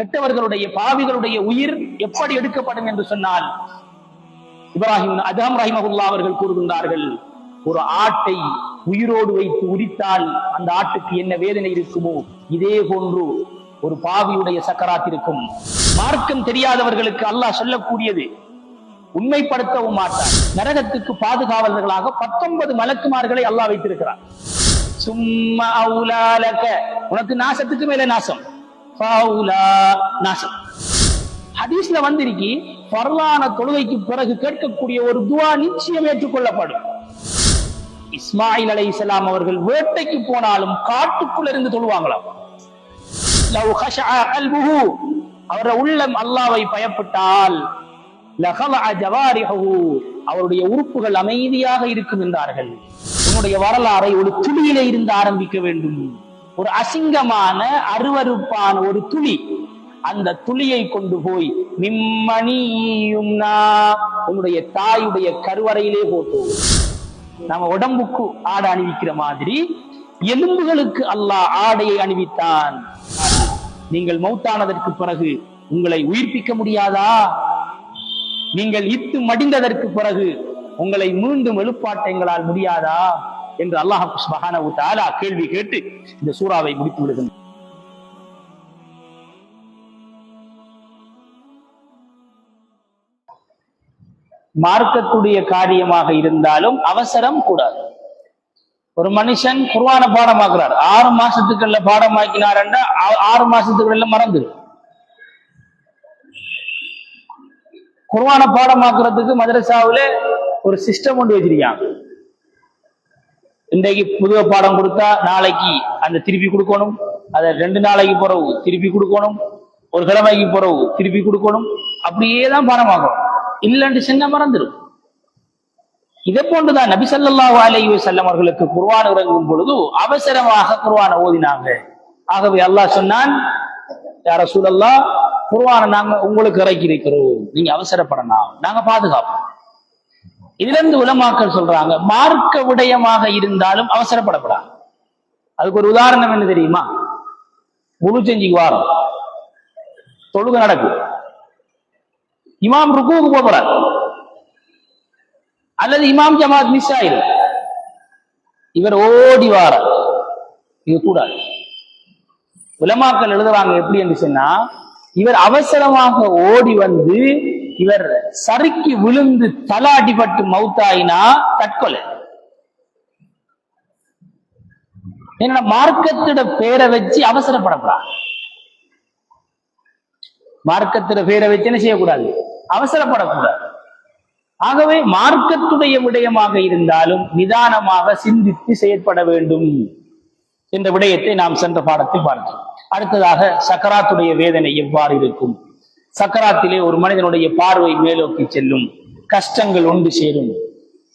கெட்டவர்களுடைய பாவிகளுடைய உயிர் எப்படி எடுக்கப்படும் என்று சொன்னால் இப்ராஹிம் அதாம் ரஹிமகுல்லா அவர்கள் கூறுகின்றார்கள் ஒரு ஆட்டை உயிரோடு வைத்து உரித்தால் அந்த ஆட்டுக்கு என்ன வேதனை இருக்குமோ இதே போன்று ஒரு பாவியுடைய சக்கராத் இருக்கும். மார்க்கம் தெரியாதவர்களுக்கு அல்லாஹ் சொல்லக்கூடியது உண்மைப்படுத்தவும் மாட்டார் நரகத்துக்கு பாதுகாவலர்களாக பத்தொன்பது மலக்குமார்களை அல்லாஹ் வைத்திருக்கிறார் சும்மா உனக்கு நாசத்துக்கு மேல நாசம். நாசம். ஹதீஸ்ல வந்திருக்கி பரவான தொழுகைக்கு பிறகு கேட்கக்கூடிய ஒரு துவா நிச்சயம் ஏற்றுக்கொள்ளப்படும். இஸ்மாயில் அலை இஸ்லாம் அவர்கள் வேட்டைக்கு போனாலும் காட்டுக்குள்ள இருந்து தொழுவாங்களாம். லவ் உள்ளம் அல்லாவை பயப்பட்டால் அவருடைய உறுப்புகள் அமைதியாக இருக்கும் என்றார்கள். உன்னுடைய வரலாறை ஒரு துளியில இருந்து ஆரம்பிக்க வேண்டும். ஒரு அசிங்கமான அருவருப்பான ஒரு துளி. அந்த துளியை கொண்டு போய் மிம்மணியும் உன்னுடைய தாயுடைய கருவறையிலே போட்டு நம்ம உடம்புக்கு ஆடை அணிவிக்கிற மாதிரி எலும்புகளுக்கு அல்லாஹ் ஆடையை அணிவித்தான். நீங்கள் மௌத்தானதற்கு பிறகு உங்களை உயிர்ப்பிக்க முடியாதா? நீங்கள் இத்து மடிந்ததற்கு பிறகு உங்களை மீண்டும் எழுப்பாட்ட எங்களால் முடியாதா? என்று அல்லாஹ் சுப்ஹானஹு தஆலா கேள்வி கேட்டு இந்த சூறாவை முடித்து விடுகின்றார் மார்க்கத்துடைய காரியமாக இருந்தாலும் அவசரம் கூடாது. ஒரு மனுஷன் குர்ஆன பாடமாக்குறார். ஆறு மாசத்துக்குள்ள பாடமாக்கினார் ஆறு மாசத்துக்குள்ள மறந்து குர்ஆன பாடமாக்குறதுக்கு மதரசாவுல ஒரு சிஸ்டம் கொண்டு வச்சிருக்காங்க. இன்றைக்கு புதுவை பாடம் கொடுத்தா நாளைக்கு அந்த திருப்பி கொடுக்கணும். அதை ரெண்டு நாளைக்கு பிறகு திருப்பி கொடுக்கணும். ஒரு கிழமைக்கு பிறகு திருப்பி கொடுக்கணும். அப்படியே தான் பாடமாக்கணும் இல்லைன்னு சின்ன மறந்துடும். இதை போன்றுதான் நபி ஸல்லல்லாஹு அலைஹி வஸல்லம் அவர்களுக்கு குர்வான் இறங்கும் பொழுது அவசரமாக குர்ஆனை ஓதினாங்க. ஆகவே அல்லாஹ் சொன்னான் யார சூழல்லா குர்ஆனை நாங்க உங்களுக்கு இறக்கி இருக்கிறோம் நீங்க அவசரப்படலாம். நாங்க பாதுகாப்போம். இதுல இருந்து உலமாக்கள் சொல்றாங்க மார்க்க விடயமாக இருந்தாலும் அவசரப்படப்படாது. அதுக்கு ஒரு உதாரணம் என்ன தெரியுமா? முழு செஞ்சுக்கு வாரம் தொழுக நடக்கும். இமாம் ருக்குவுக்கு போக போறார். அல்லது இமாம் ஜமாத் மிஸ் ஆயிரும் இவர் ஓடி வாரார். இது கூடாது. உலமாக்கள் எழுதுறாங்க எப்படி என்று சொன்னா இவர் அவசரமாக ஓடி வந்து இவர் சறுக்கி விழுந்து தலை அடிபட்டு மவுத்தாயினா தற்கொலை. என்னோட மார்க்கத்திட பேரை வச்சு அவசரப்படக்கூடாது. மார்க்கத்திட பேரை வச்சு என்ன செய்யக்கூடாது? அவசரப்படக்கூடாது. ஆகவே மார்க்கத்துடைய விடயமாக இருந்தாலும் நிதானமாக சிந்தித்து செயற்பட வேண்டும் என்ற விடயத்தை நாம் சென்ற பாடத்தில் பார்த்தோம் அடுத்ததாக சக்கராத்துடைய வேதனை எவ்வாறு இருக்கும்? சக்கராத்திலே ஒரு மனிதனுடைய பார்வை மேலோக்கி செல்லும். கஷ்டங்கள் ஒன்று சேரும்.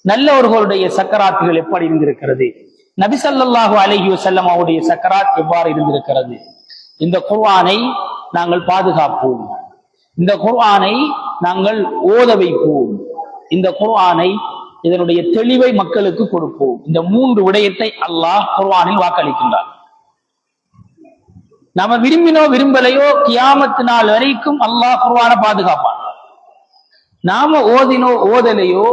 நல்லவர்களுடைய சக்கராத்துகள் எப்படி இருந்திருக்கிறது? நபிசல்லாஹு அலஹி வசல்லம் அவருடைய சக்கராத் எவ்வாறு இருந்திருக்கிறது? இந்த குர்ஆனை நாங்கள் பாதுகாப்போம். இந்த குர்ஆனை நாங்கள் ஓத வைப்போம். இந்த குர்ஆனை இதனுடைய தெளிவை மக்களுக்கு கொடுப்போம். இந்த மூன்று விடயத்தை அல்லாஹ் குர்ஆனில் வாக்களிக்கின்றார் நாம விரும்பினோ விரும்பலையோ கியாமத்து நாள் வரைக்கும் அல்லாஹ் குர்வான பாதுகாப்பான். நாம ஓதினோ ஓதலையோ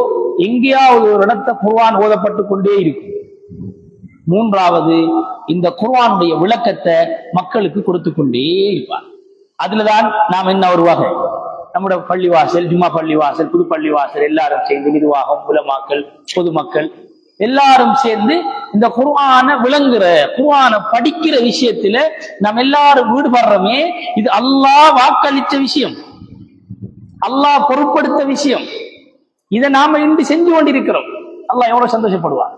எங்கேயாவது ஒரு இடத்த குர்வான் ஓதப்பட்டு கொண்டே இருக்கும். மூன்றாவது இந்த குர்வானுடைய விளக்கத்தை மக்களுக்கு கொடுத்து கொண்டே இருப்பார் அதுலதான் நாம் என்ன ஒரு வகை நம்முடைய பள்ளிவாசல் ஜும்மா பள்ளிவாசல் புது பள்ளிவாசல் எல்லாரும் சேர்ந்து நிர்வாகம் உலமாக்கள் பொதுமக்கள் எல்லாரும் சேர்ந்து இந்த குர்ஆனை விளங்குற குர்ஆனை படிக்கிற விஷயத்துல நம்ம எல்லாரும் ஈடுபடுறோமே இது அல்லாஹ் வாக்களித்த விஷயம். அல்லாஹ் பொருட்படுத்த விஷயம். இதை நாம இன்று செஞ்சு கொண்டிருக்கிறோம். அல்லாஹ் எவ்வளவு சந்தோஷப்படுவான்.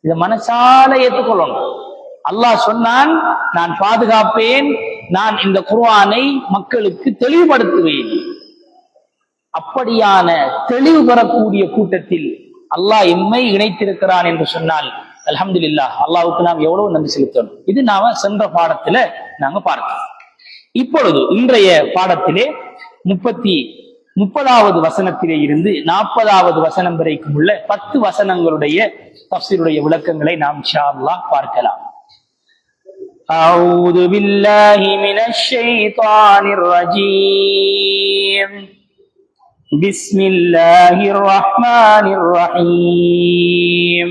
இதை மனசால ஏற்றுக்கொள்ளணும். அல்லாஹ் சொன்னான் நான் பாதுகாப்பேன் நான் இந்த குர்ஆனை மக்களுக்கு தெளிவுபடுத்துவேன். அப்படியான தெளிவு பெறக்கூடிய கூட்டத்தில் அல்லாஹ் எம்மை இணைத்திருக்கிறான் என்று சொன்னால் அல்ஹம்துலில்லாஹ் அல்லாஹ்வுக்கு நாம் எவ்வளவு நன்றி செலுத்தணும் இது நாம சென்ற பாடத்துல நாங்க பார்த்தோம் இப்பொழுது இன்றைய பாடத்திலே முப்பத்தி முப்பதாவது வசனத்திலே இருந்து நாற்பதாவது வசனம் வரைக்கும் உள்ள பத்து வசனங்களுடைய தப்சீருடைய விளக்கங்களை நாம் இன்ஷா அல்லாஹ் பார்க்கலாம் أعوذ بالله من الشيطان الرجيم بسم الله الرحمن الرحيم.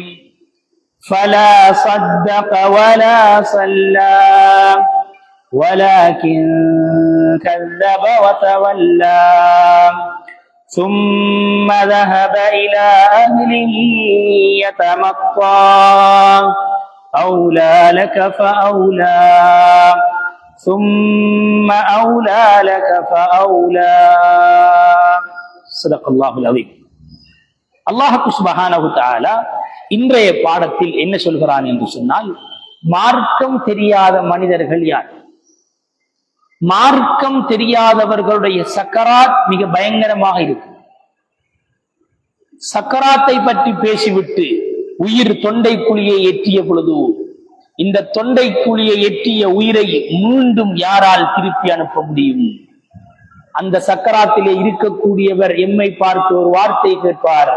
فلا صدق ولا صلى ولكن كذب وتولى. ثم ذهب إلى أهله يتمطى. أولى لك فأولى. ثم أولى لك فأولى. சதகல்லாஹுல் அலீம். அல்லாஹு சுபஹானஹு தாலா இன்றைய பாடத்தில் என்ன சொல்கிறான் என்று சொன்னால் மார்க்கம் தெரியாத மனிதர்கள் யார்? மார்க்கம் தெரியாதவர்களுடைய சக்கராத் மிக பயங்கரமாக இருக்கும் சக்கராத்தை பற்றி பேசிவிட்டு உயிர் தொண்டை குழியை எட்டிய பொழுது இந்த தொண்டை குழியை எட்டிய உயிரை மீண்டும் யாரால் திருப்பி அனுப்ப முடியும்? அந்த சக்கராத்திலே இருக்கக்கூடியவர் எம்மை பார்த்து ஒரு வார்த்தை கேட்பார்.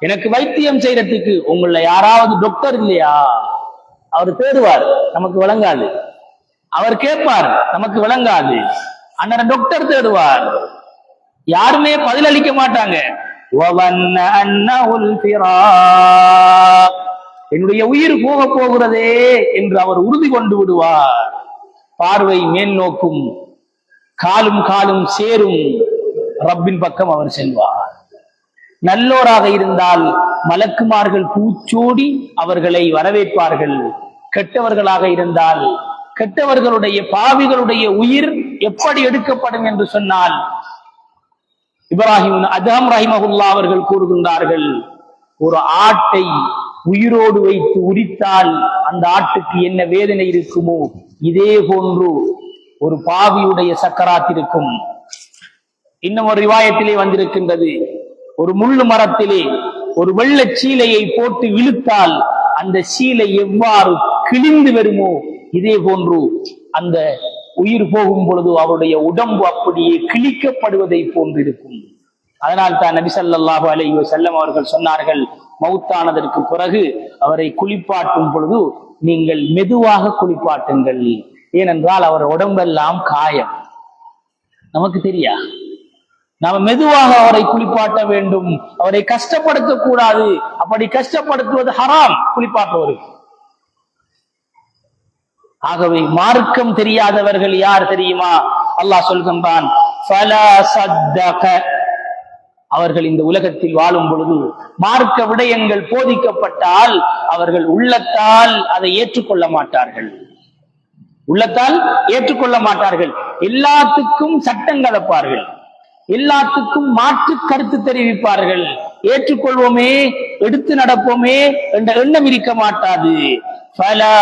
எனக்கு வைத்தியம் செய்யறதுக்கு உங்களை யாராவது டாக்டர் இல்லையா? அவர் தேடுவார் நமக்கு விளங்காது. அவர் கேட்பார் நமக்கு விளங்காது. அண்ணன் டாக்டர் தேடுவார். யாருமே பதில் அளிக்க மாட்டாங்க. என்னுடைய உயிர் போக போகிறதே என்று அவர் உறுதி கொண்டு விடுவார். பார்வை மேல் நோக்கும் காலும் காலும் சேரும் ரப்பின் பக்கம் அவர் செல்வார். நல்லோராக இருந்தால் மலக்குமார்கள் பூச்சோடி அவர்களை வரவேற்பார்கள். கெட்டவர்களாக இருந்தால் கெட்டவர்களுடைய பாவிகளுடைய உயிர் எப்படி எடுக்கப்படும் என்று சொன்னால் இப்ராஹிம் அதம் ரஹிமகுல்லா அவர்கள் கூறுகின்றார்கள் ஒரு ஆட்டை உயிரோடு வைத்து உரித்தால் அந்த ஆட்டுக்கு என்ன வேதனை இருக்குமோ? இதே போன்று ஒரு பாவியுடைய சக்கராத் இருக்கும் இன்னும் ஒரு ரிவாயத்திலே வந்திருக்கின்றது. ஒரு முள்ளு மரத்திலே ஒரு வெள்ள சீலையை போட்டு இழுத்தால் அந்த சீலை எவ்வாறு கிழிந்து வருமோ இதே போன்று அந்த உயிர் போகும் பொழுது அவருடைய உடம்பு அப்படியே கிழிக்கப்படுவதை போன்று இருக்கும். அதனால் தான் நபிசல்லாஹு ஸல்லல்லாஹு அலைஹி அவர்கள் சொன்னார்கள் மௌத்தானதற்கு பிறகு அவரை குளிப்பாட்டும் பொழுது நீங்கள் மெதுவாக குளிப்பாட்டுங்கள். ஏனென்றால் அவர் உடம்பெல்லாம் காயம். நமக்கு தெரியா? நாம மெதுவாக அவரை குளிப்பாட்ட வேண்டும். அவரை கஷ்டப்படுத்த கூடாது. அப்படி கஷ்டப்படுத்துவது ஹராம். குளிப்பாட்டுவருக்கு ஆகவே மார்க்கம் தெரியாதவர்கள் யார் தெரியுமா? அல்லாஹ் சொல்கின்றான் அவர்கள் இந்த உலகத்தில் வாழும் பொழுது மார்க்க விடயங்கள் போதிக்கப்பட்டால் அவர்கள் உள்ளத்தால் அதை ஏற்றுக்கொள்ள மாட்டார்கள். உள்ளத்தால் ஏற்றுக்கொள்ள மாட்டார்கள். எல்லாத்துக்கும் சட்டம் கலப்பார்கள். எல்லாத்துக்கும் மாற்று கருத்து தெரிவிப்பார்கள். ஏற்றுக்கொள்வோமே எடுத்து நடப்போமே என்ற எண்ணம் இருக்க மாட்டாது. ஃபலா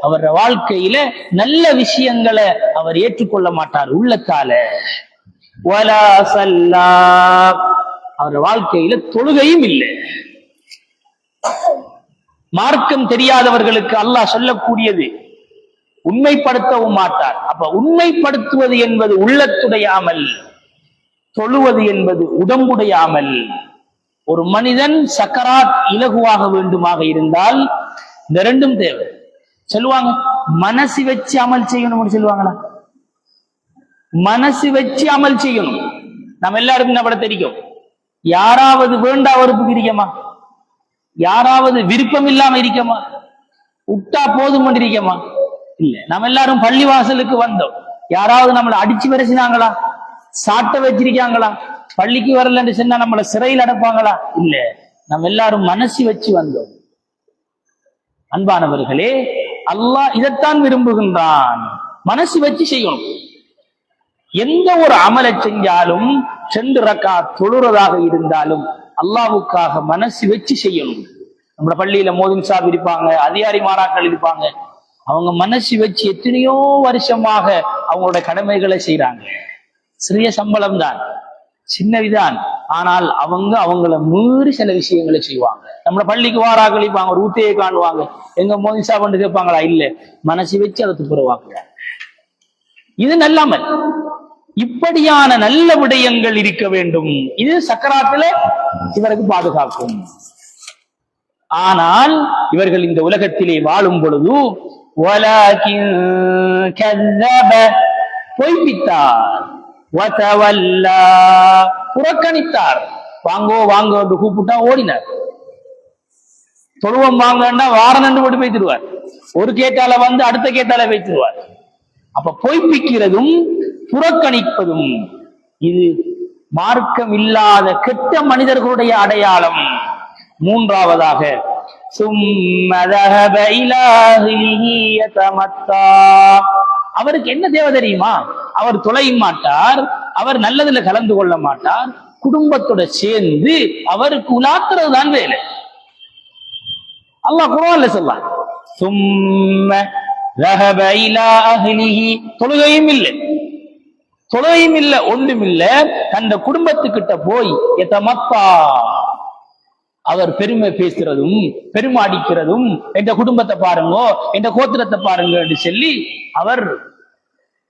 அவர் வாழ்க்கையில நல்ல விஷயங்களை அவர் ஏற்றுக்கொள்ள மாட்டார் உள்ளத்தால. அவர் வாழ்க்கையில தொழுகையும் இல்லை. மார்க்கம் தெரியாதவர்களுக்கு அல்லாஹ் சொல்லக்கூடியது உண்மைப்படுத்தவும் மாட்டார். அப்ப உண்மைப்படுத்துவது என்பது உள்ளத்துடையாமல் தொழுவது என்பது உடம்புடையாமல். ஒரு மனிதன் சக்கராத் இலகுவாக வேண்டுமாக இருந்தால் இந்த ரெண்டும் தேவை. சொல்லுவாங்க மனசு வச்சு அமல் செய்யணும்னு சொல்லுவாங்களா? மனசு வச்சு அமல் செய்யணும். நம்ம எல்லாருக்கும் என்ன பட தெரியும் யாராவது வேண்டா வெறுப்புக்கு இருக்கமா யாராவது விருப்பம் இல்லாம இருக்கமா? விட்டா போதும் இருக்கமா இல்ல. நம்ம எல்லாரும் பள்ளி வாசலுக்கு வந்தோம். யாராவது நம்மளை அடிச்சு விரசினாங்களா? சாட்ட வச்சிருக்காங்களா? பள்ளிக்கு வரலன்னு சொன்னா நம்மள சிறையில் அடைப்பாங்களா? இல்ல. நம்ம எல்லாரும் மனசு வச்சு வந்தோம். அன்பானவர்களே அல்லாஹ் இதைத்தான் விரும்புகின்றான். மனசு வச்சு செய்யணும். எந்த ஒரு அமலை செஞ்சாலும் சென்று ரக்கா தொழுறதாக இருந்தாலும் அல்லாஹ்வுக்காக மனசு வச்சு செய்யணும். நம்ம பள்ளியில மோதின் சாப் இருப்பாங்க அதிகாரி மாறாக்கள் இருப்பாங்க அவங்க மனசு வச்சு எத்தனையோ வருஷமாக அவங்களோட கடமைகளை செய்யறாங்க சிறிய சம்பளம் தான் சின்னவிதான். ஆனால் அவங்க அவங்கள மீறி சில விஷயங்களை செய்வாங்க. நம்மள பள்ளிக்கு வாராக்கள் இருப்பாங்க ஒரு ஊத்தையை காணுவாங்க. எங்க மோதின் சாப் கேட்பாங்களா? இல்ல. மனசு வச்சு அதை துப்புரவாங்க இது நல்லாமல் இப்படியான நல்ல விடயங்கள் இருக்க வேண்டும். இது சக்கராத்துல இவருக்கு பாதுகாக்கும். ஆனால் இவர்கள் இந்த உலகத்திலே வாழும் பொழுது பொய்ப்பித்தார். புறக்கணித்தார். வாங்கோ வாங்கோ என்று கூப்பிட்டா ஓடினார். தொழுவம் வாங்கன்னா வாரம் என்று போட்டு வைத்திருவார் ஒரு கேட்டால வந்து அடுத்த கேட்டால வைத்திருவார் அப்ப பொய்ப்பிக்கிறதும் புறக்கணிப்பதும் இது மார்க்கம் இல்லாத கெட்ட மனிதர்களுடைய அடையாளம். மூன்றாவதாக அவருக்கு என்ன தேவை தெரியுமா? அவர் தொலைய மாட்டார் அவர் நல்லதுல கலந்து கொள்ள மாட்டார் குடும்பத்தோட சேர்ந்து அவருக்கு உலாத்துறது தான் வேலை. அல்லாஹ் குரான்ல சொல்லலாம் சும்ம தொழுகையும் இல்லை. தொழுகையும் இல்ல ஒன்றும் இல்ல தந்த குடும்பத்துக்கிட்ட போய் எத்தமத்தா? அவர் பெருமை பேசுறதும் பெருமாடிக்கிறதும் எந்த குடும்பத்தை பாருங்க எந்த கோத்திரத்தை பாருங்க என்று சொல்லி அவர்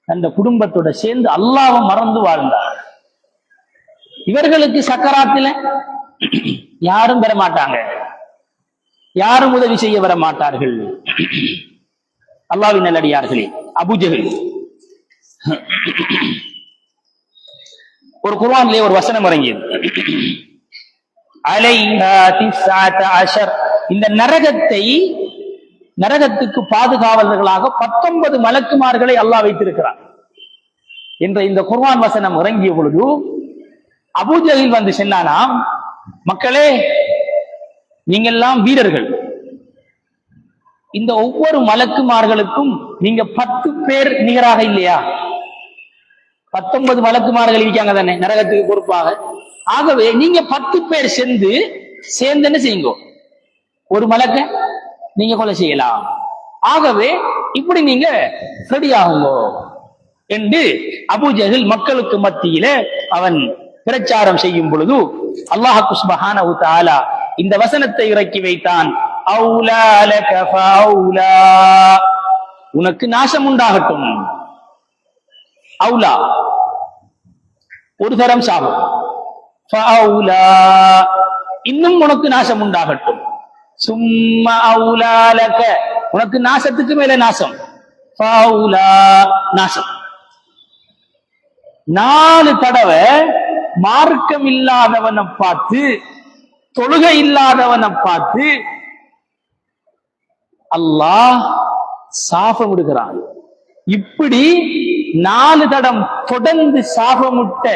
அந்த குடும்பத்தோட சேர்ந்து அல்லாஹ்வை மறந்து வாழ்ந்தார். இவர்களுக்கு சக்கராத்தில யாரும் பெறமாட்டாங்க யாரும் உதவி செய்ய வர மாட்டார்கள் அல்லாவின் நல்லடியார்களே அபுஜஹல். ஒரு குர்ஆன்லயே ஒரு வசனம் இறங்கியது. இந்த நரகத்தை நரகத்துக்கு பாதுகாவலர்களாக பத்தொன்பது மலக்குமார்களை அல்லாஹ் வைத்திருக்கிறார் என்ற இந்த குர்வான் வசனம் இறங்கிய பொழுது அபூஜஹில் வந்து சென்னானா மக்களே நீங்கெல்லாம் வீரர்கள். இந்த ஒவ்வொரு மலக்குமார்களுக்கும் நீங்க பத்து பேர் நிகராக இல்லையா? பத்தொன்பது மலக்குமார்கள் இருக்காங்க தானே நரகத்துக்கு பொறுப்பாக. ஆகவே நீங்க பத்து பேர் சேர்ந்து சேர்ந்து என்ன செய்யுங்க? ஒரு மலக்க நீங்க கொலை செய்யலாம். ஆகவே இப்படி நீங்க ரெடி ஆகுங்க? என்று அபூஜஹில் மக்களுக்கு மத்தியில அவன் பிரச்சாரம் செய்யும் பொழுது அல்லாஹ் சுப்ஹானஹு தாலா இந்த வசனத்தை இறக்கி வைத்தான். அவுலா உனக்கு நாசம் உண்டாகட்டும் அவுலா. ஒரு தரம் சாபம் இன்னும் உனக்கு நாசம் உண்டாகட்டும் சும்மா அவுலாலக்க உனக்கு நாசத்துக்கு மேல நாசம். நாசம். நாலு தடவை மார்க்கம் இல்லாதவனை பார்த்து தொழுகை இல்லாதவனை பார்த்து அல்லாஹ் சாபமிடுகிறான். இப்படி நாலு தடம் தொடர்ந்து சாபமிட்ட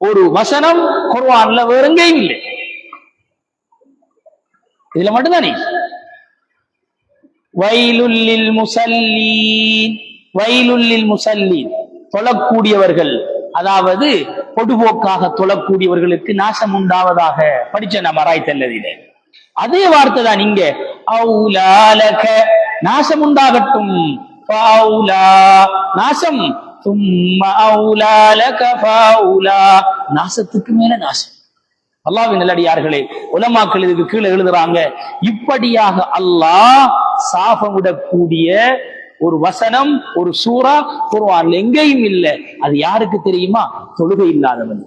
ஒரு வசனம் குர்வான்ல வேற எங்கேயும் இல்லை. இதுல மட்டும்தானே? வயலுள்ளில் முசல்லீன் வயலுள்ளில் முசல்லீன். தொழக்கூடியவர்கள் அதாவது பொதுபோக்காக தொழக்கூடியவர்களுக்கு நாசம் உண்டாவதாக படிச்ச நம்ம ராய் அதே வார்த்தை தான் இங்க நாசம் உண்டாகட்டும் நாசம். நாசத்துக்கு மேல நாசம். அல்லாஹ்வின் நல்லடியார்களே உலமாக்கள் இதுக்கு கீழே எழுதுறாங்க இப்படியாக அல்லாஹ் சாபமிடக்கூடிய ஒரு வசனம் ஒரு சூறா குருவான் எங்கேயும் இல்லை. அது யாருக்கு தெரியுமா? தொழுகை இல்லாதவன்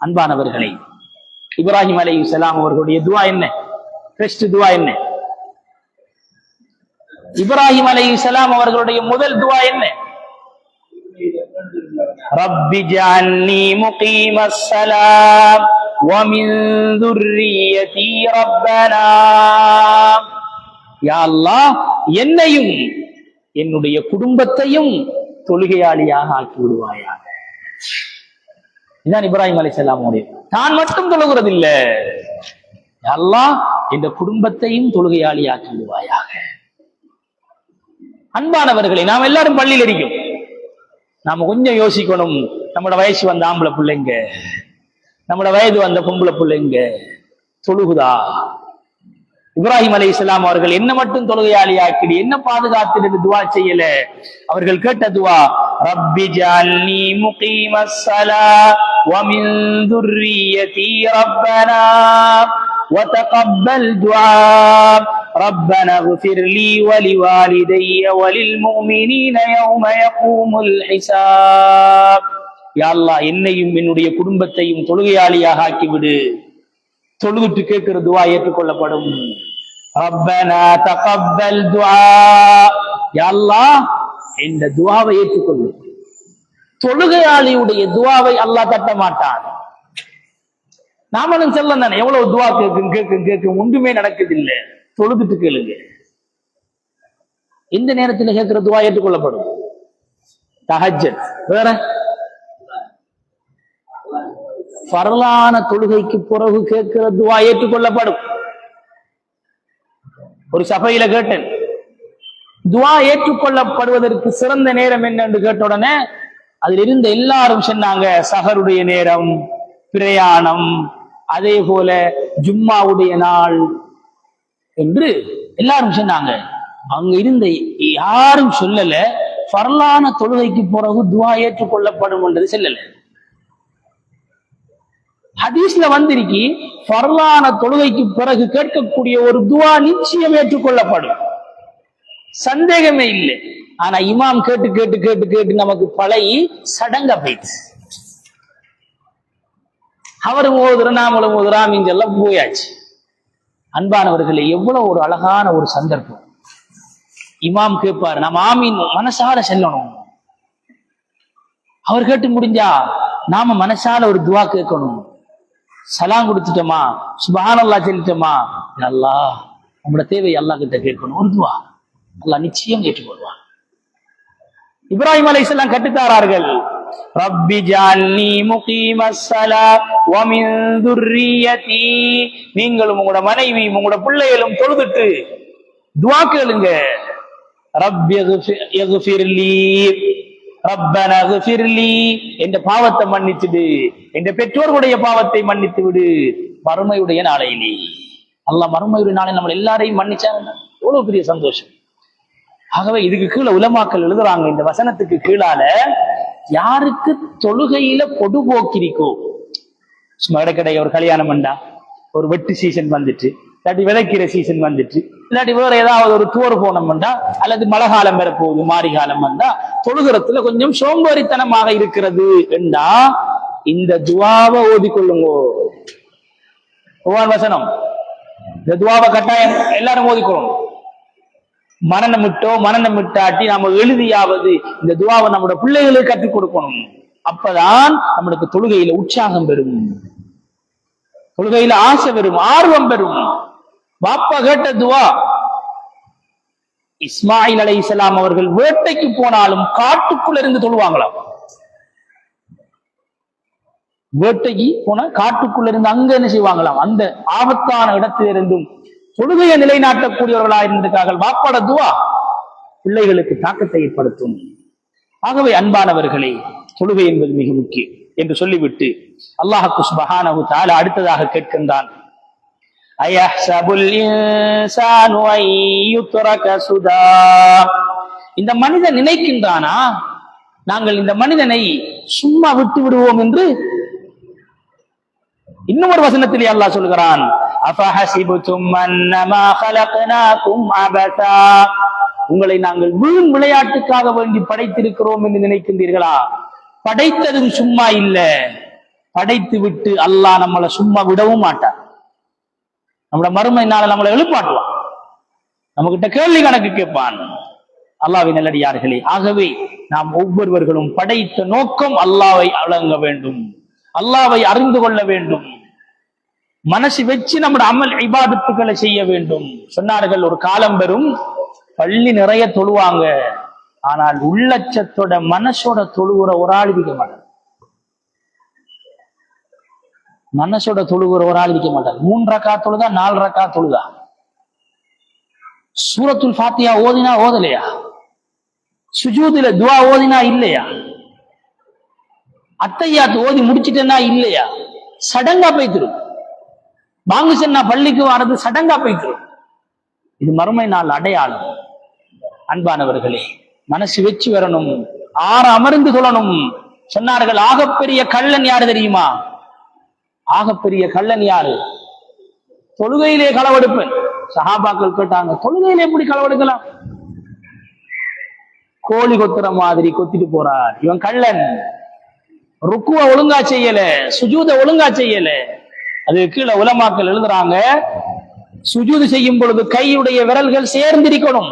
அன்பானவர்களே இப்ராஹிம் அலை சலாம் அவர்களுடைய துவா என்ன? பெஸ்ட் துவா என்ன? இப்ராஹிம் அலை சலாம் அவர்களுடைய முதல் துவா என்ன ரப்பி ஜஅல்னி முகீமஸ் ஸலாம் ومن ذريتي ربنا யா அல்லாஹ் என்னையும் என்னுடைய குடும்பத்தையும் தொழுகையாளியாக ஆக்கி விடுவாயாக இதான் இப்ராஹிம் அலி செல்லாமுடைய நான் மட்டும் தொழுகிறது இல்ல யா அல்லாஹ் இந்த குடும்பத்தையும் தொழுகையாளி ஆக்கி விடுவாயாக அன்பானவர்களை நாம் எல்லாரும் பள்ளியில் இருக்கும் நாம கொஞ்சம் யோசிக்கணும். நம்மளோட வயசு வந்த ஆம்பளை பிள்ளைங்க. நம்மளோட வயது வந்த பொம்பளை பிள்ளைங்க. தொழுகுதா? இப்ராஹிம் அலி இஸ்லாம் அவர்கள் என்ன மட்டும் தொழுகையாளி ஆக்கிடு என்ன பாதுகாத்து துவா செய்யல? அவர்கள் கேட்ட துவா ரப்பி ஜால்னி முகீம சலா வமின் துர்ரியதி ரப்பனா. وتقبل دعاء ربنا اغفر لي ولوالدي وللمؤمنين يوم يقوم الحساب யா அல்லாஹ் என்னையும் என்னுடைய குடும்பத்தையும் தொழுகையாளியாக ஆக்கிவிடு தொழுதுட்டு கேட்கிற துவா ஏற்றுக்கொள்ளப்படும் ரப்பனா தகப்பல் துஆ யா அல்லாஹ் இந்த துவாவை ஏற்றுக்கொள்ளும் தொழுகையாளியுடைய துவாவை அல்லாஹ் தட்ட மாட்டான் நாமளும் செல்லம் தானே. எவ்வளவு துவா கேட்கும் கேட்கும் கேட்கும். ஒன்றுமே நடக்குதில்லை தொழுதுட்டு கேளுங்க. இந்த நேரத்தில் கேட்கிற துவா ஏற்றுக்கொள்ளப்படும். தஹஜ்ஜத். வேற? பரலான தொழுகைக்கு பிறகு கேட்கிற துவா ஏற்றுக்கொள்ளப்படும். ஒரு சபையில கேட்டேன். துவா ஏற்றுக்கொள்ளப்படுவதற்கு சிறந்த நேரம் என்ன என்று கேட்ட உடனே அதில் இருந்த எல்லாரும் சொன்னாங்க சகருடைய நேரம் பிரயாணம் அதே போல ஜும்மாவுடைய நாள் என்று எல்லாரும் சொன்னாங்க. அங்க இருந்த யாரும் சொல்லல. பரலான தொழுகைக்கு பிறகு துவா ஏற்றுக்கொள்ளப்படும் என்றது சொல்லல. ஹதீஸ்ல வந்திருக்கி பரலான தொழுகைக்கு பிறகு கேட்கக்கூடிய ஒரு துவா நிச்சயம் ஏற்றுக்கொள்ளப்படும். சந்தேகமே இல்லை. ஆனா இமாம் கேட்டு கேட்டு கேட்டு கேட்டு நமக்கு பழகி சடங்க போயிடுச்சு. அவரும் ஓதுறோம் நாமளும் ஓதுறாம் இங்கெல்லாம் போயாச்சு. அன்பானவர்களே எவ்வளவு ஒரு அழகான ஒரு சந்தர்ப்பம். இமாம் கேட்பார் நம்ம ஆமீன் மனசால செல்லணும். அவர் கேட்டு முடிஞ்சா நாம மனசால ஒரு துவா கேட்கணும். சலாம் கொடுத்துட்டோமா? சுபானல்லா செல்லிட்டோமா? நல்லா நம்மளோட தேவை அல்லா கிட்ட கேட்கணும். ஒரு துவா. அல்லா நிச்சயம் ஏற்றுக்கொள்வான். இப்ராஹிம் அலைஹிஸ்ஸலாம் கட்டுத்தாரார்கள் ரப்பி جعلني مقيم الصلاة ومن ذريتي நீங்களும் உங்களோட மனைவி உங்களோட பிள்ளைகளும் தொழுதுட்டு துஆ கேளுங்க. ரப்பி யக்ஃபிர்லி ரப்பன யக்ஃபிர்லி என்ற பாவத்தை மன்னிச்சுடு என்ற பெற்றோர்களுடைய பாவத்தை மன்னித்து விடு. மறுமையுடைய நாளையிலே. அல்லாஹ் மறுமையுடைய நாளை நம்ம எல்லாரையும் மன்னிச்சாங்க எவ்வளவு பெரிய சந்தோஷம். ஆகவே இதுக்கு கீழே உலமாக்கல் எழுதுறாங்க இந்த வசனத்துக்கு கீழால யாருக்கு தொழுகையில பொடுபோக்கிரிக்கோ? சும்மா இடக்கடை ஒரு கல்யாணம் பண்ணா ஒரு வெட்டு சீசன் வந்துட்டு இல்லாட்டி விதைக்கிற சீசன் வந்துட்டு இல்லாட்டி வேற ஏதாவது ஒரு டூர் போனம் வந்தா அல்லது மழை காலம் வரப்போகுது மாரி காலம் வந்தா தொழுகிறதுல கொஞ்சம் சோம்பேறித்தனமாக இருக்கிறது என்றா இந்த துவாவை ஓதிக்கொள்ளுங்கோ. வசனம். இந்த துவாவை கட்டாயம் எல்லாரும் ஓதிக்கொள்ளும் மரணமிட்டோ விட்டோ நாம எழுதியாவது இந்த துவாவை நம்மளோட பிள்ளைகளுக்கு கற்றுக் கொடுக்கணும். அப்பதான் நம்மளுக்கு தொழுகையில உற்சாகம் பெறும். தொழுகையில ஆசை பெறும் ஆர்வம் பெறும். பாப்பா கேட்ட துவா இஸ்மாயில் அலை அவர்கள் வேட்டைக்கு போனாலும் காட்டுக்குள்ள இருந்து தொழுவாங்களாம் வேட்டைக்கு போன காட்டுக்குள்ள இருந்து அங்க என்ன செய்வாங்களாம்? அந்த ஆபத்தான இடத்திலிருந்தும் தொழுகையை நிலைநாட்டக்கூடியவர்களா இருந்திருக்கார்கள் வாப்பாட துவா பிள்ளைகளுக்கு தாக்கத்தை ஏற்படுத்தும். ஆகவே அன்பானவர்களே தொழுகை என்பது மிக முக்கியம் என்று சொல்லிவிட்டு அல்லாஹு சுபஹானஹு தால அடுத்ததாக கேட்கின்றான். இந்த மனிதன் நினைக்கின்றானா? நாங்கள் இந்த மனிதனை சும்மா விட்டு விடுவோம் என்று இன்னும் ஒரு வசனத்திலே அல்லாஹ் சொல்கிறான். அஃபஹசிபுதும் அன்னமா ஹலக்னாகும் அபதா உங்களை நாங்கள் வீண் விளையாட்டுக்காக வேண்டி படைத்திருக்கிறோம் என்று நினைக்கின்றீர்களா? படைத்ததும் சும்மா இல்ல. படைத்து விட்டு அல்லாஹ் நம்மளை சும்மா விடவும் மாட்டார் நம்மளோட மறுமை நம்மளை எழுப்பாட்டுவான். நம்ம கிட்ட கேள்வி கணக்கு கேட்பான். அல்லாவின் நல்லடியார்களே ஆகவே நாம் ஒவ்வொருவர்களும் படைத்த நோக்கம் அல்லாவை வழங்க வேண்டும். அல்லாவை அறிந்து கொள்ள வேண்டும். மனசு வச்சு நம்முடைய அமல் இபாதத்துக்களை செய்ய வேண்டும். சொன்னார்கள் ஒரு காலம் பெறும் பள்ளி நிறைய தொழுவாங்க. ஆனால் உள்ளச்சத்தோட மனசோட தொழுகிற ஒரு ஆள் இருக்க மாட்டார். மனசோட தொழுகிற ஒரு ஆள் இருக்க மாட்டார். மூன்று ரக்கா தொழுதா நாலு ரக்கா தொழுதா? சூரத்துல் ஃபாத்தியா ஓதினா ஓதலையா? சுஜூதுல துவா ஓதினா இல்லையா? அத்தையாத்து ஓதி முடிச்சிட்டேன்னா இல்லையா? சடங்கா போய்த்திரும் வாங்கு சென்னா பள்ளிக்கு வரது சடங்கா போய்க்கிறோம். இது மறுமை நாள் அடையாளம். அன்பானவர்களே மனசு வச்சு வரணும் ஆற அமர்ந்து சொல்லணும் சொன்னார்கள் ஆகப்பெரிய கள்ளன் யாரு தெரியுமா? ஆகப்பெரிய கள்ளன் யாரு? தொழுகையிலே களவெடுப்பேன் சஹாபாக்கள் கேட்டாங்க தொழுகையிலே எப்படி களவெடுக்கலாம்? கோழி கொத்துற மாதிரி கொத்திட்டு போறார். இவன் கள்ளன். ருக்குவ ஒழுங்கா செய்யல சுஜூத ஒழுங்கா செய்யல. அது கீழே உலமாக்கள் எழுதுறாங்க சுஜூது செய்யும் பொழுது கையுடைய விரல்கள் சேர்ந்திருக்கணும்.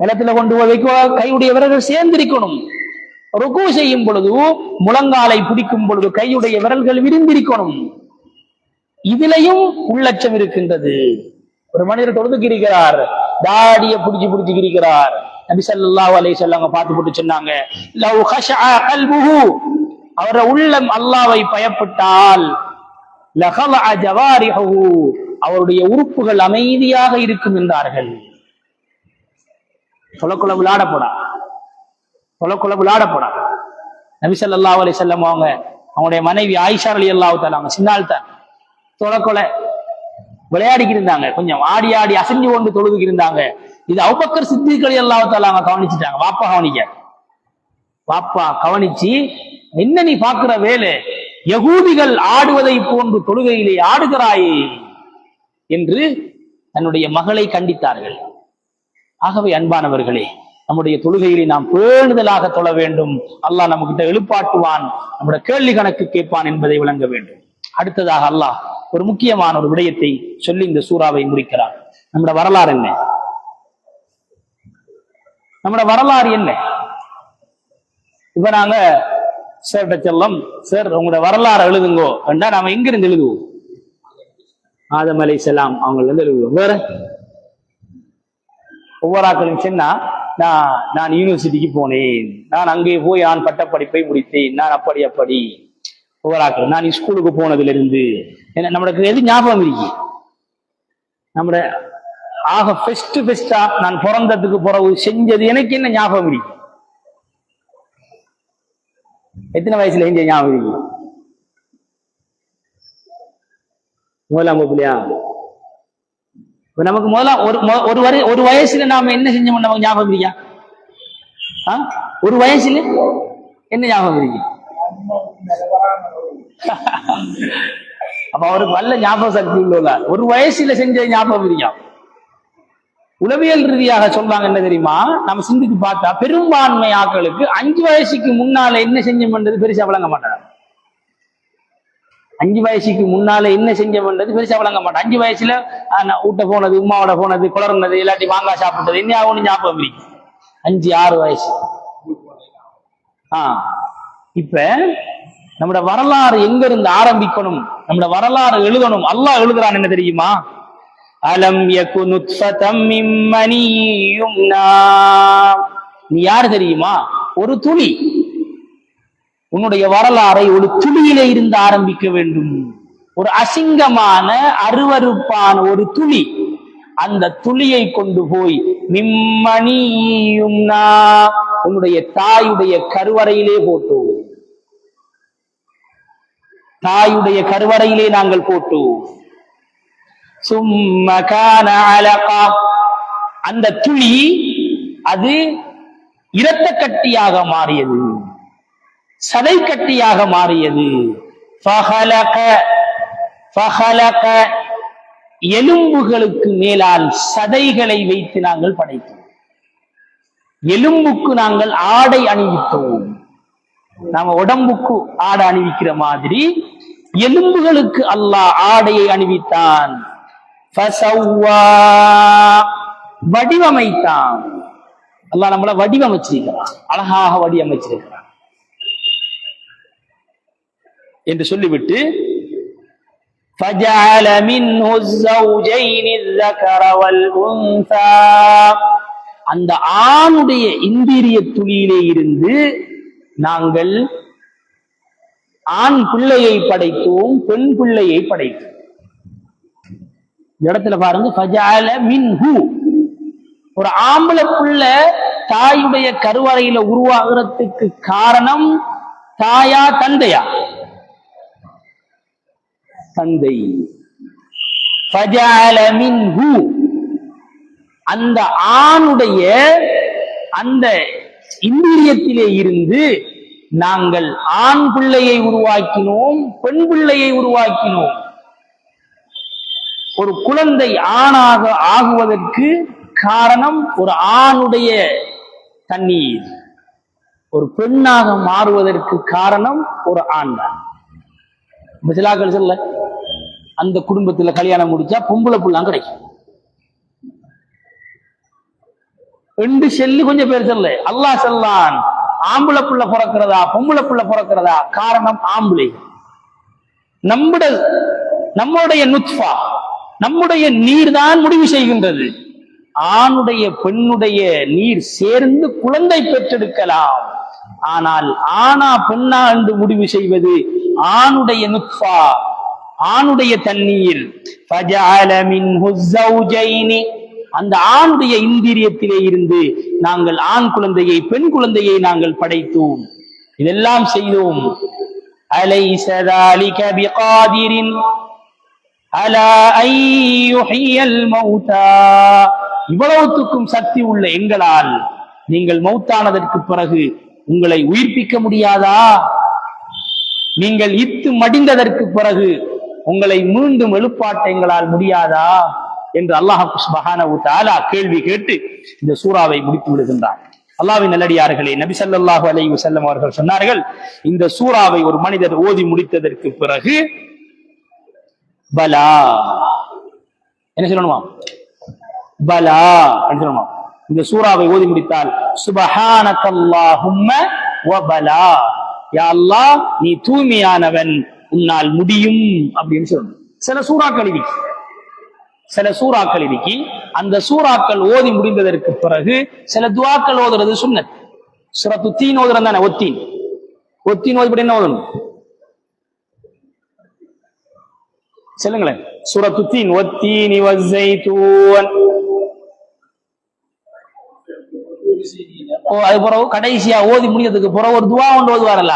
நிலத்துல கொண்டு போய் வைக்க கையுடைய விரல்கள் சேர்ந்திருக்கணும். ருக்கு செய்யும் பொழுது முழங்காலை பிடிக்கும் பொழுது கையுடைய விரல்கள் விரிந்திருக்கணும். இதிலையும் உள்ளட்சம் இருக்கின்றது. ஒரு மனிதர் தொழுதுக்கு இருக்கிறார் தாடிய புடிச்சு பிடிச்சு இருக்கிறார் நபி ஸல்லல்லாஹு அலை வஸல்லம் பார்த்து போட்டு சொன்னாங்க லவ் அவர உள்ளம் அல்லாவை பயப்பட்டால். அவருடைய உறுப்புகள் அமைதியாக இருக்கும் என்றார்கள். தொலைக்குள்ள விளையாட போடா. தொலைக்குள்ள விளையாட போடா. நபி ஸல்லல்லாஹு அலைஹி அவங்க அவங்களுடைய மனைவி ஆயிஷா அலி அல்லாவுத்தால் அவங்க சின்னாள் தான் தொலைக்கொலை விளையாடிக்கிட்டு இருந்தாங்க. கொஞ்சம் ஆடி ஆடி அசைஞ்சு கொண்டு தொழுதுக்கு இருந்தாங்க. இது அவுபக்கர் சித்திகள் எல்லாத்தால அவங்க கவனிச்சுட்டாங்க. வாப்பா கவனிக்க. வாப்பா கவனிச்சு என்ன நீ பாக்குற வேலை? யகூதிகள் ஆடுவதை போன்று தொழுகையிலே ஆடுகிறாயே என்று தன்னுடைய மகளை கண்டித்தார்கள். ஆகவே அன்பானவர்களே நம்முடைய தொழுகையிலே நாம் பேணுதலாக தொழ வேண்டும். அல்லாஹ் நம்மகிட்ட எழுப்பாட்டுவான் நம்முடைய கேள்வி கணக்கு கேட்பான் என்பதை விளங்க வேண்டும். அடுத்ததாக அல்லாஹ் ஒரு முக்கியமான ஒரு விடயத்தை சொல்லி இந்த சூறாவை முடிக்கிறார் நம்முடைய வரலாறு என்ன? நம்முடைய வரலாறு என்ன? இப்ப நாங்க சேர்ட்ட செல்லம் சார் உங்களோட வரலாறு எழுதுங்கோ. என்றா நாம எங்கிருந்து எழுதுவோம்? ஆதம் அலை செல்லாம் அவங்க இருந்து எழுதுவோம். வேற? ஒவ்வொரு ஆக்களும் சொன்னா நான் நான் யூனிவர்சிட்டிக்கு போனேன். நான் அங்கே போய் நான் பட்டப்படிப்பை முடித்தேன். நான் அப்படி அப்படி. ஒவ்வொரு ஆக்கள் நான் ஸ்கூலுக்கு போனதுல இருந்து என்ன நம்மளுக்கு எது ஞாபகம் இருக்கு நம்மட ஆக ஃபெஸ்ட் ஃபெஸ்டா நான் பிறந்ததுக்கு பிறகு செஞ்சது எனக்கு என்ன ஞாபகம் இருக்கு எத்தனை வயசுல செஞ்ச ஞாபகம் இருக்கு? முதலாம் வகுப்புலையா இப்ப நமக்கு முதலாம் ஒரு ஒரு வரை ஒரு வயசுல நாம என்ன செஞ்சோம் நமக்கு ஞாபகம் இல்லையா ஆ? ஒரு வயசுல என்ன ஞாபகம் இருக்கு? அப்ப அவருக்கு நல்ல ஞாபக சக்தி உள்ளவர் ஒரு வயசுல செஞ்ச ஞாபகம் இருக்கான் உளவியல் ரீதியாக சொல்றாங்க என்ன தெரியுமா? நம்ம சிந்தித்து பார்த்தா பெரும்பான்மை ஆக்களுக்கு அஞ்சு வயசுக்கு முன்னால என்ன செஞ்சோம்ன்றது பெருசா விளங்க மாட்டாங்க. அஞ்சு வயசுக்கு முன்னால என்ன செஞ்சோம்ன்றது பெருசா விளங்க மாட்டேன் அஞ்சு வயசுல ஊட்ட போனது உமாவோட போனது குளர்னது இல்லாட்டி மாங்காய் சாப்பிட்டது என்ன ஆகும்னு ஞாபகம் இருக்கு அஞ்சு ஆறு வயசு. ஆஹ் இப்ப நம்மட வரலாறு எங்க இருந்து ஆரம்பிக்கணும்? நம்மட வரலாறு எழுதணும். அல்லாஹ் எழுதுறான் என்ன தெரியுமா? அலம் யகு நுத்ஃபதம் மிம்மனியும் நீ யார் தெரியுமா? ஒரு துளி. உன்னுடைய வரலாறை ஒரு துளியில இருந்து ஆரம்பிக்க வேண்டும். ஒரு அசிங்கமான அருவருப்பான ஒரு துளி. அந்த துளியை கொண்டு போய் மிம்மணியும்னா உன்னுடைய தாயுடைய கருவறையிலே போட்டோம். தாயுடைய கருவறையிலே நாங்கள் போட்டோம். அந்த துளி அது இரத்த கட்டியாக மாறியது. சதை கட்டியாக மாறியது. எலும்புகளுக்கு மேலால் சதைகளை வைத்து நாங்கள் படைத்தோம். எலும்புக்கு நாங்கள் ஆடை அணிவித்தோம். நாம உடம்புக்கு ஆடை அணிவிக்கிற மாதிரி எலும்புகளுக்கு அல்லாஹ் ஆடையை அணிவித்தான். வடிவமைத்தான் அல்லாஹ் நம்மள வடிவமைச்சிருக்கிறான் அழகாக வடிவமைச்சிருக்கிறான் என்று சொல்லிவிட்டு فجعل منه الزوجين الذكر والأنثى அந்த ஆணுடைய இந்திரிய துளியிலே இருந்து நாங்கள் ஆண் பிள்ளையை படைத்தோம் பெண் பிள்ளையை படைத்தோம் இந்த இடத்துல பாருங்க மின்ஹு. ஒரு ஆம்பளை புள்ள தாயுடைய கருவறையில உருவாகிறதுக்கு காரணம் தாயா தந்தையா? தந்தை. மின்ஹு. அந்த ஆணுடைய அந்த இந்திரியத்திலே இருந்து நாங்கள் ஆண் பிள்ளையை உருவாக்கினோம் பெண் பிள்ளையை உருவாக்கினோம். ஒரு குழந்தை ஆணாக ஆகுவதற்கு காரணம் ஒரு ஆணுடைய தண்ணீர். ஒரு பெண்ணாக மாறுவதற்கு காரணம் ஒரு ஆண் தான் சிலாக்கள் சொல்ல அந்த குடும்பத்துல கல்யாணம் முடிச்சா பொம்பளை புள்ளாங்க கிடைக்கும். ரெண்டு செல்லு கொஞ்சம் பேர் சொல்ல அல்லாஹ் செல்லான் ஆம்பளை புள்ள பிறக்கிறதா பொம்பளை புள்ள பிறக்கிறதா? காரணம் ஆம்பளை. நம்முடைய நம்மளுடைய நுத்ஃபா. நம்முடைய நீர் தான் முடிவு செய்கின்றது. ஆணுடைய பெண்ணுடைய நீர் சேர்ந்து குழந்தை பெற்றெடுக்கலாம். ஆனால் ஆனா பெண்ணா என்று முடிவு செய்வது ஆணுடைய நுத்ஃபா ஆணுடைய தண்ணீர். அந்த ஆணுடைய இந்திரியத்திலே இருந்து நாங்கள் ஆண் குழந்தையை பெண் குழந்தையை நாங்கள் படைத்தோம். இதெல்லாம் செய்தோம். அலை சதாலி இவ்வளவுத்துக்கும் சக்தி உள்ள எங்களால் நீங்கள் மௌத்தானதற்கு பிறகு உங்களை உயிர்ப்பிக்க முடியாதா? நீங்கள் இத்து மடிந்ததற்கு பிறகு உங்களை மீண்டும் எழுப்பாட்ட எங்களால் முடியாதா? என்று அல்லாஹ் சுப்ஹானஹு கேள்வி கேட்டு இந்த சூறாவை முடித்து விடுகின்றார் அல்லாவின் நல்லடியார்களே நபி ஸல்லல்லாஹு அலைஹி வசல்லம் அவர்கள் சொன்னார்கள் இந்த சூறாவை ஒரு மனிதர் ஓதி முடித்ததற்கு பிறகு பலா. என்ன சொல்லணுமா? பலா அப்படின்னு சொல்லணுமா? இந்த சூறாவை ஓதி முடித்தால் சுபஹானகல்லாஹும்ம வ பலா யா அல்லாஹ் நீ தூய்மையானவன் உன்னால் முடியும் அப்படின்னு சொல்லணும். சில சூறாக்கள் இருக்கு சில சூறாக்கள் இருக்கு அந்த சூறாக்கள் ஓதி முடிந்ததற்கு பிறகு சில துவாக்கள் ஓதுறது சுன்னத் சுரத்து தீன் ஓதுறது தானே ஒத்தீன் ஒத்தீன் ஓதுபடி என்ன ஓதணும்? சொல்லுங்களேன். சூரத்து தீன் ஒத்தீனி வஸ்ஸைத்தூன் ஓ அது பிறகு கடைசியா ஓதி முடிஞ்சதுக்கு பிறகு ஒரு துவா ஒன்று ஓதுவாரல்ல?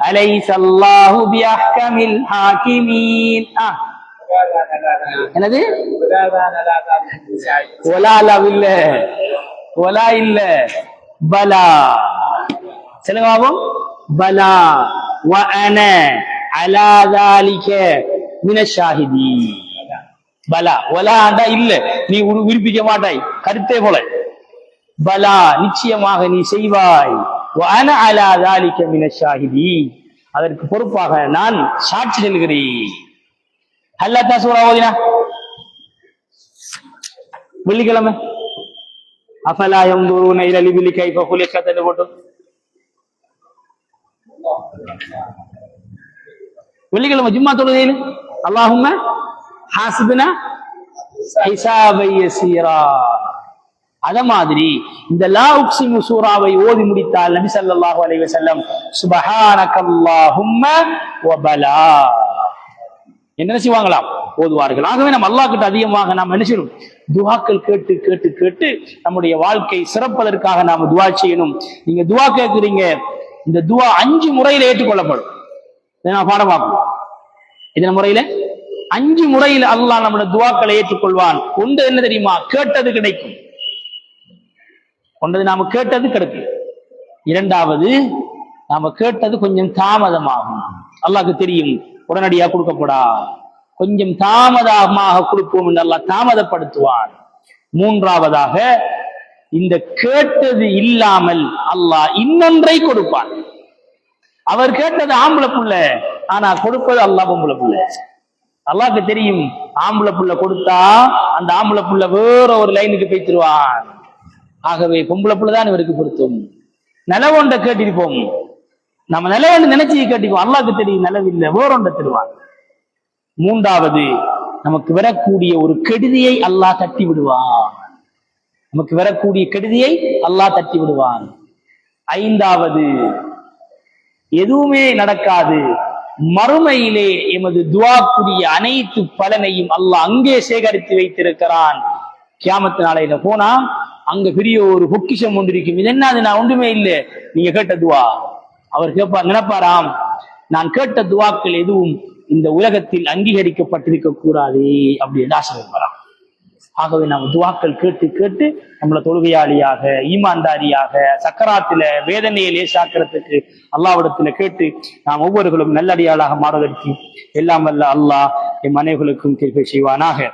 அலைஸ் அல்லாஹு பிஅஹ்கமில் ஹாக்கிமீன். ஆ. என்னது? ஒலா லவ் இல்ல. ஒலா இல்ல. பலா. சொல்லுங்க பாபம் பலா. வ அன. அலாதாலிக மினஷாஹிதி பலா. ஒலா ஆண்டா இல்ல. நீ உருப்பிக்க மாட்டாய். கருத்தே போல. பலா. நிச்சயமாக நீ செய்வாய். அலாதாலிக மினஷாஹிதி அதற்கு பொறுப்பாக நான் சாட்சி செல்கிறேன். அல்லா சூரா ஓதினா? வெள்ளிக்கிழமை. அபலாயம் போட்டு. வெள்ளிக்கிழமை ஜும்மா தொழுகையில் அல்லாஹும ஹாசிபினா அத மாதிரி இந்த லா உக்ஸிமு சூராவை ஓதி முடித்தால் நபி ஸல்லல்லாஹு அலைஹி செல்லம் சுபஹானகல்லாஹும்ம வபலா என்ன செய்வாங்களாம் ஓதுவார்கள் ஆகவே நம்ம அல்லாஹ் கிட்ட அதிகமாக நாம் என்ன செய்யணும் துவாக்கள் கேட்டு கேட்டு கேட்டு நம்முடைய வாழ்க்கை சிறப்பதற்காக நாம துவா செய்யணும் நீங்க துவா கேட்குறீங்க இந்த துவா அஞ்சு முறையில் ஏற்றுக்கொள்ளப்படும் இதை நான் பாடமாக்கும் இதன் முறையில அஞ்சு முறையில் அல்லாஹ் நம்மளோட துவாக்களை ஏற்றுக்கொள்வான். ஒன்று என்ன தெரியுமா? கேட்டது கிடைக்கும். ஒன்றது நாம கேட்டது கிடைக்கும். இரண்டாவது நாம கேட்டது கொஞ்சம் தாமதமாகும். அல்லாஹ்க்கு தெரியும் உடனடியா கொடுக்கப்படா கொஞ்சம் தாமதமாக கொடுப்போம் என்று அல்லாஹ் தாமதப்படுத்துவான். மூன்றாவதாக இந்த கேட்டது இல்லாமல் அல்லாஹ் இன்னொன்றை கொடுப்பான். அவர் கேட்டது ஆம்பளை புள்ள ஆனா கொடுப்பது அல்லா பொம்பளை புள்ள. அல்லாக்கு தெரியும் ஆம்பளை புள்ள கொடுத்தா அந்த ஆம்பளை புள்ள வேற ஒரு லைனுக்கு போய்த்திருவான் ஆகவே பொம்பளை புள்ள தான் இவருக்கு பொருத்தும். நிலவொண்ட கேட்டிருப்போம். நம்ம நிலவொண்டு நினைச்சு கேட்டிருப்போம். அல்லாக்கு தெரியும் நிலவில்லை ஒன்றை தருவான். மூன்றாவது நமக்கு வரக்கூடிய ஒரு கெடுதியை அல்லாஹ் தட்டி விடுவான். நமக்கு வரக்கூடிய கெடுதியை அல்லாஹ் தட்டி விடுவான். ஐந்தாவது எதுவுமே நடக்காது. மறுமையிலே எமது துவாக்குரிய அனைத்து பலனையும் அல்லாஹ் அங்கே சேகரித்து வைத்திருக்கிறான். கியாமத்து நாளையில போனா அங்க பெரிய ஒரு பொக்கிஷம் ஒன்று இருக்கும் இது என்ன அது? நான் ஒன்றுமே இல்லை. நீங்க கேட்ட துவா. அவர் கேட்பார் நினைப்பாராம் நான் கேட்ட துவாக்கள் எதுவும் இந்த உலகத்தில் அங்கீகரிக்கப்பட்டிருக்க கூடாது அப்படின்னு ஆசைப்படுறான் ஆகவே நாம் துவாக்கள் கேட்டு கேட்டு நம்மளை தொழுகையாளியாக ஈமான்தாரியாக சக்கராத்துல வேதனையை லேசாக்கிறதுக்கு அல்லாவிடத்துல கேட்டு நாம் ஒவ்வொருவர்களும் நல்லடியாளாக மாறுவதற்கு எல்லாம் வல்ல அல்லாஹ் எம் மனைவிகளுக்கும் கிருபை செய்வானாக.